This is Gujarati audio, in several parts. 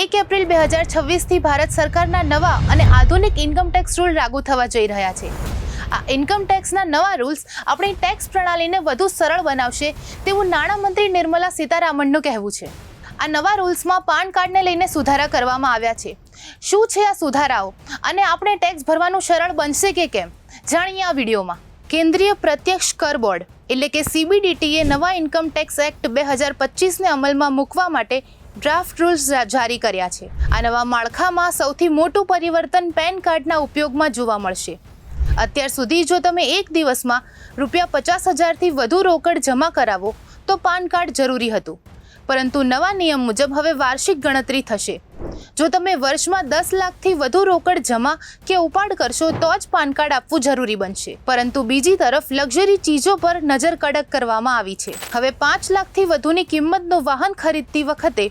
એક એપ્રિલ બે હજાર છવ્વીસથી ભારત સરકારના નવા અને આધુનિક ઇન્કમ ટેક્સ રૂલ લાગુ થવા જઈ રહ્યા છે. આ ઇન્કમ ટેક્સના નવા રૂલ્સ આપણી ટેક્સ પ્રણાલીને વધુ સરળ બનાવશે તેવું નાણામંત્રી નિર્મલા સીતારામનનું કહેવું છે. આ નવા રૂલ્સમાં પાન કાર્ડને લઈને સુધારા કરવામાં આવ્યા છે. શું છે આ સુધારાઓ? અને આપણે ટેક્સ ભરવાનું સરળ બનશે કે કેમ? જાણીએ આ વિડીયોમાં. કેન્દ્રીય પ્રત્યક્ષ કર બોર્ડ, એટલે કે સીબીડીટીએ નવા ઇન્કમ ટેક્સ એક્ટ બે હજાર પચીસને અમલમાં મૂકવા માટે ડ્રાફ્ટ રૂલ્સ જારી કર્યા છે. આ નવા માળખામાં સૌથી મોટું પરિવર્તન પેન કાર્ડના ઉપયોગમાં જોવા મળશે. અત્યાર સુધી જો તમે એક દિવસમાં રૂપિયા પચાસ હજારથી વધુ રોકડ જમા કરાવો, તો પાન કાર્ડ જરૂરી હતું. પરંતુ નવા નિયમ મુજબ હવે વાર્ષિક ગણતરી થશે. જો તમે વર્ષમાં દસ લાખથી વધુ રોકડ જમા કે ઉપાડ કરશો, તો જ પાન કાર્ડ આપવું જરૂરી બનશે. પરંતુ બીજી તરફ લક્ઝરી ચીજો પર નજર કડક કરવામાં આવી છે. હવે પાંચ લાખથી વધુની કિંમતનું વાહન ખરીદતી વખતે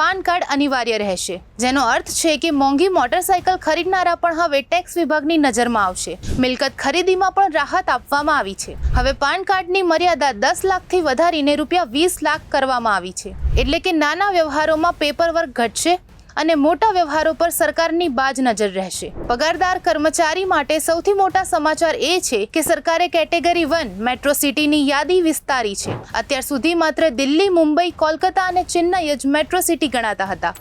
પાન કાર્ડ અનિવાર્ય રહેશે. જેનો અર્થ છે કે મોંઘી મોટરસાયકલ ખરીદનારા પણ હવે ટેક્સ વિભાગની નજરમાં આવશે. મિલકત ખરીદીમાં પણ રાહત આપવામાં આવી છે. હવે પાન કાર્ડની મર્યાદા દસ લાખથી વધારીને રૂપિયા વીસ લાખ કરવામાં આવી છે. એટલે કે નાના વ્યવહારોમાં પેપર વર્ક ઘટશે અને મોટા વ્યવહારો પર સરકારની બાજ નજર રહેશે. પગારદાર કર્મચારી માટે સૌથી મોટા સમાચાર એ છે કે સરકારે કેટેગરી વન મેટ્રો સિટીની યાદી વિસ્તારી છે. અત્યાર સુધી માત્ર દિલ્હી, મુંબઈ, કોલકાતા અને ચેન્નઈ જ મેટ્રો સિટી ગણાતા હતા.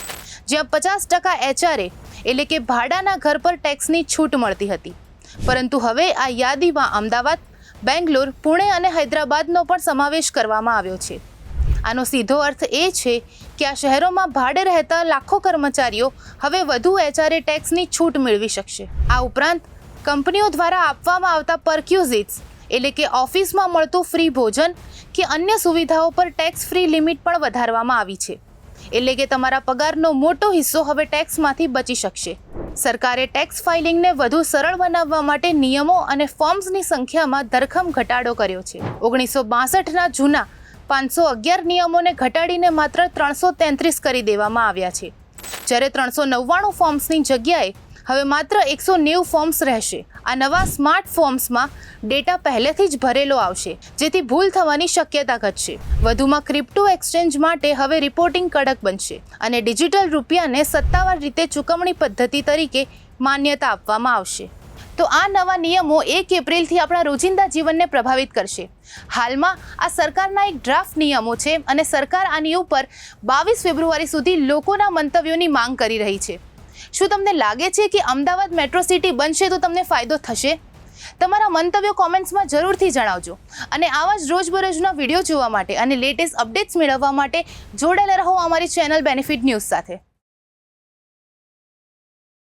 જ્યાં પચાસ ટકા એચઆરએ એટલે કે ભાડાના ઘર પર ટેક્સની છૂટ મળતી હતી. પરંતુ હવે આ યાદીમાં અમદાવાદ, બેંગ્લોર, પુણે અને હૈદરાબાદનો પણ સમાવેશ કરવામાં આવ્યો છે. આનો સીધો અર્થ એ છે કે આ શહેરોમાં ભાડે રહેતા લાખો કર્મચારીઓ હવે વધુ એચઆરએ ટેક્સની છૂટ મેળવી શકશે. આ ઉપરાંત કંપનીઓ દ્વારા આપવામાં આવતા પરક્યુઝિટ્સ એટલે કે ઓફિસમાં મળતું ફ્રી ભોજન કે અન્ય સુવિધાઓ પર ટેક્સ ફ્રી લિમિટ પણ વધારવામાં આવી છે. એટલે કે તમારા પગારનો મોટો હિસ્સો હવે ટેક્સમાંથી બચી શકશે. સરકારે ટેક્સ ફાઇલિંગને વધુ સરળ બનાવવા માટે નિયમો અને ફોર્મ્સની સંખ્યામાં ધરખમ ઘટાડો કર્યો છે. ઓગણીસો બાસઠના જૂના પાંચસો અગિયાર નિયમોને ઘટાડીને માત્ર ત્રણસો તેત્રીસ કરી દેવામાં આવ્યા છે. જ્યારે ત્રણસો નવ્વાણું ફોર્મ્સની જગ્યાએ હવે માત્ર એકસો નેવું ફોર્મ્સ રહેશે. આ નવા સ્માર્ટ ફોર્મ્સમાં ડેટા પહેલેથી જ ભરેલો આવશે, જેથી ભૂલ થવાની શક્યતા ઘટશે. વધુમાં ક્રિપ્ટો એક્સચેન્જ માટે હવે રિપોર્ટિંગ કડક બનશે અને ડિજિટલ રૂપિયાને સત્તાવાર રીતે ચૂકવણી પદ્ધતિ તરીકે માન્યતા આપવામાં આવશે. તો આ નવા નિયમો એક એપ્રિલથી આપણા રોજિંદા જીવનને પ્રભાવિત કરશે. હાલમાં આ સરકારના એક ડ્રાફ્ટ નિયમો છે અને સરકાર આની ઉપર બાવીસ ફેબ્રુઆરી સુધી લોકોના મંતવ્યોની માંગ કરી રહી છે. શું તમને લાગે છે કે અમદાવાદ મેટ્રો સિટી બનશે તો તમને ફાયદો થશે? તમારા મંતવ્યો કોમેન્ટ્સમાં જરૂરથી જણાવજો અને આવા જ રોજબરોજના વીડિયો જોવા માટે અને લેટેસ્ટ અપડેટ્સ મેળવવા માટે જોડાયેલા રહો અમારી ચેનલ બેનિફિટ ન્યૂઝ સાથે.